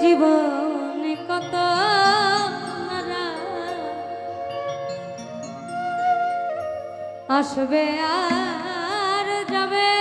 জীবনে কত আসবে আর যাবে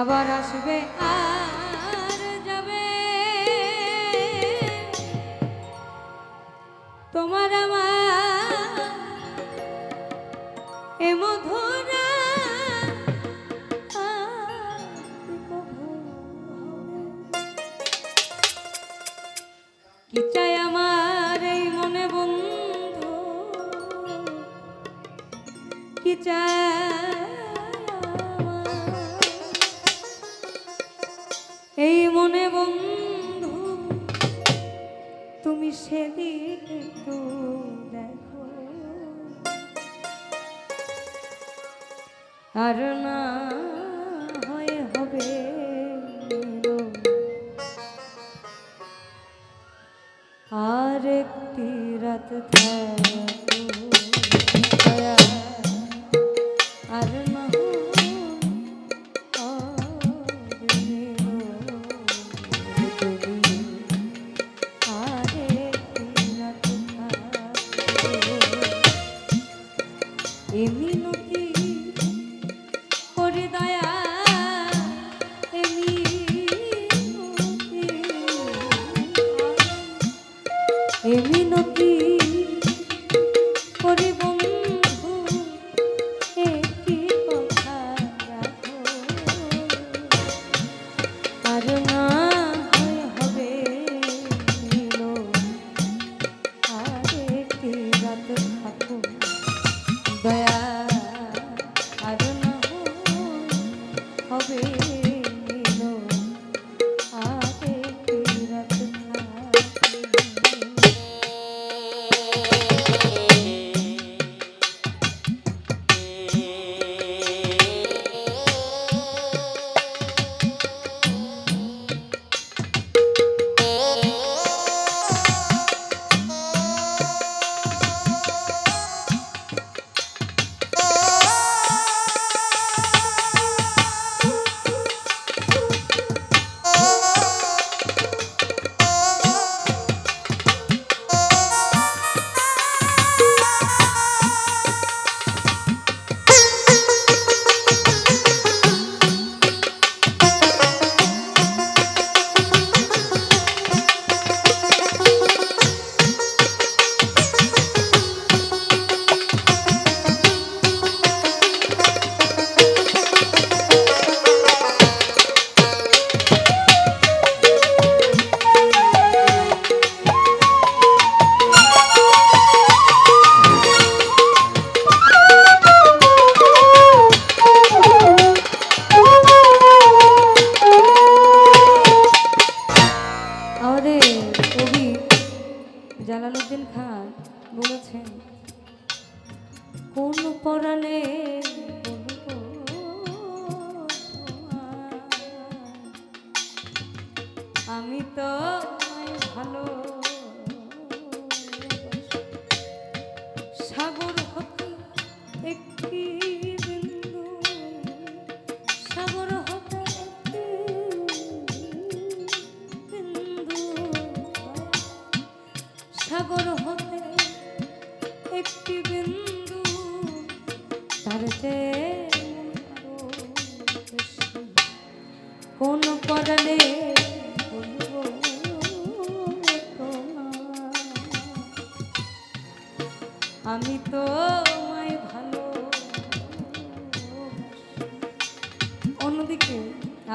আবার আসবে আর যাবে। তোমার আমার সেই মনে বন্ধু, তুমি সেদিকে তো দেখো। আর না হয় হবে আর একটি রাত থাকো। i menino ekki við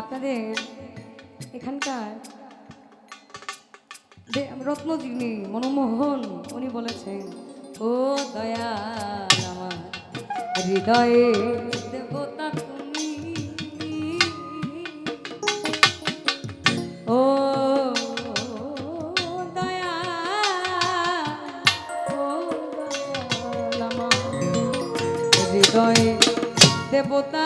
আপনাদের এখানকার রত্ন মনমোহন উনি বলেছেন, ও দয়া হৃদয়ে দেবতা তুমি ও দয়া আমার, হৃদয়ে দেবতা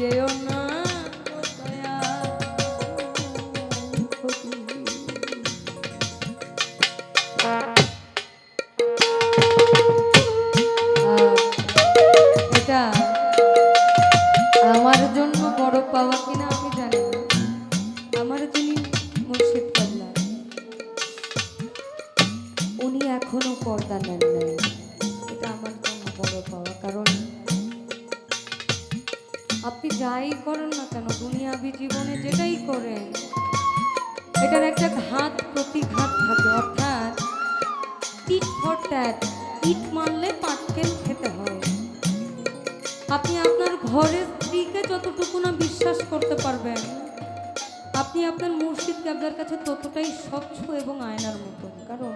যেও না করেন এটার একটা ঘাত প্রতিঘাত থাকে, অর্থাৎ টিট ফর ট্যাট, ইট মারলে পাটকেল খেতে হয়। আপনি আপনার ঘরের স্ত্রীকে যতটুকু না বিশ্বাস করতে পারবেন, আপনি আপনার মুর্শিদ কাবলার কাছে ততটাই স্বচ্ছ এবং আয়নার মতন, কারণ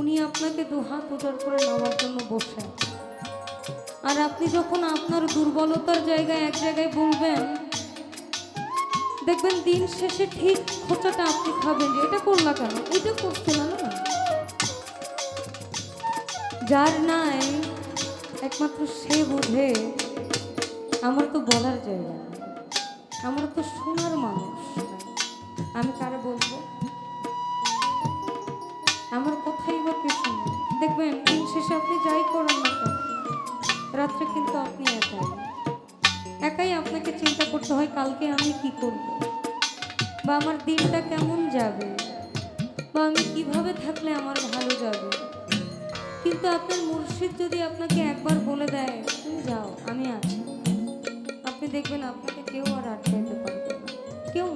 উনি আপনাকে দুহাত উজাড় করে নেওয়ার জন্য বসে আর আপনি যখন আপনার দুর্বলতার জায়গায় এক জায়গায় বলবেন দেখবেন দিন শেষে ঠিক খোঁচাটা আপনি খাবেন যে, এটা করলা কেন? এটা করছিল না যার নাই, একমাত্র সে বোঝে, আমার তো বলার জায়গা আমার তো শোনার মানুষ। আমি কারে বলব? আমার কথাই বা কে শুনবে দেখবেন, দিন শেষে আপনি যাই করেন না রাত্রে কিন্তু আপনি একাই। একাই আপনাকে চিন্তা করতে হয়, কালকে আমি কি করব? বা আমার দিনটা কেমন যাবে? বা আমি কীভাবে থাকলে আমার ভালো যাবে? কিন্তু আপনার মুর্শিদ যদি আপনাকে একবার বলে দেয়, তুমি যাও, আমি আছি। আপনি দেখবেন আপনাকে কেউ আর আটকাইতে পারবে না। কেউ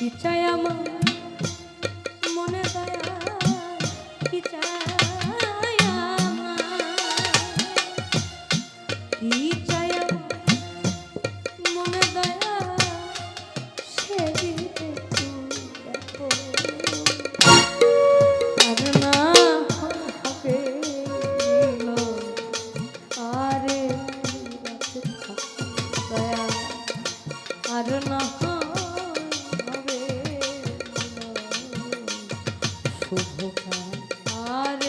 কি চাই আমার? মনে দয়া কি চাই কোথায় আর